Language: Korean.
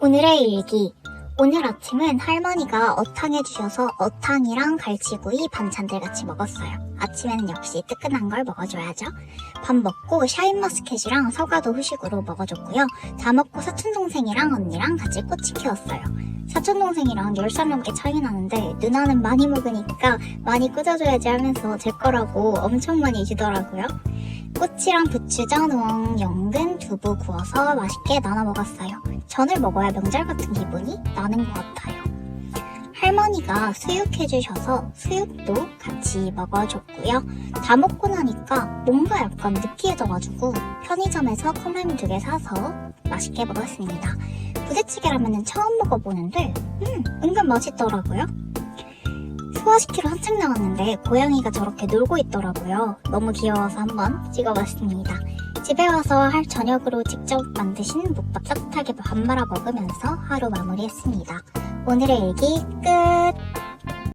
오늘의 일기. 오늘 아침은 할머니가 어탕 해 주셔서 어탕이랑 갈치구이 반찬들 같이 먹었어요. 아침에는 역시 뜨끈한 걸 먹어줘야죠. 밥 먹고 샤인머스켓이랑 사과도 후식으로 먹어줬고요. 다 먹고 사촌동생이랑 언니랑 같이 꼬치 키웠어요. 사촌동생이랑 10살 넘게 차이 나는데 누나는 많이 먹으니까 많이 꽂아줘야지 하면서 제 거라고 엄청 많이 주더라고요. 꼬치랑 부추전, 우엉, 연근, 두부 구워서 맛있게 나눠 먹었어요. 전을 먹어야 명절 같은 기분이 나는 것 같아요. 할머니가 수육해주셔서 수육도 같이 먹어줬고요. 다 먹고 나니까 뭔가 약간 느끼해져가지고 편의점에서 컵라면 두 개 사서 맛있게 먹었습니다. 부대찌개라면은 처음 먹어보는데 음 은근 맛있더라고요. 소화시키러 한창 나왔는데 고양이가 저렇게 놀고 있더라고요. 너무 귀여워서 한번 찍어봤습니다. 집에 와서 할 저녁으로 직접 만드신 묵밥 따뜻하게 밥 말아 먹으면서 하루 마무리했습니다. 오늘의 일기 끝!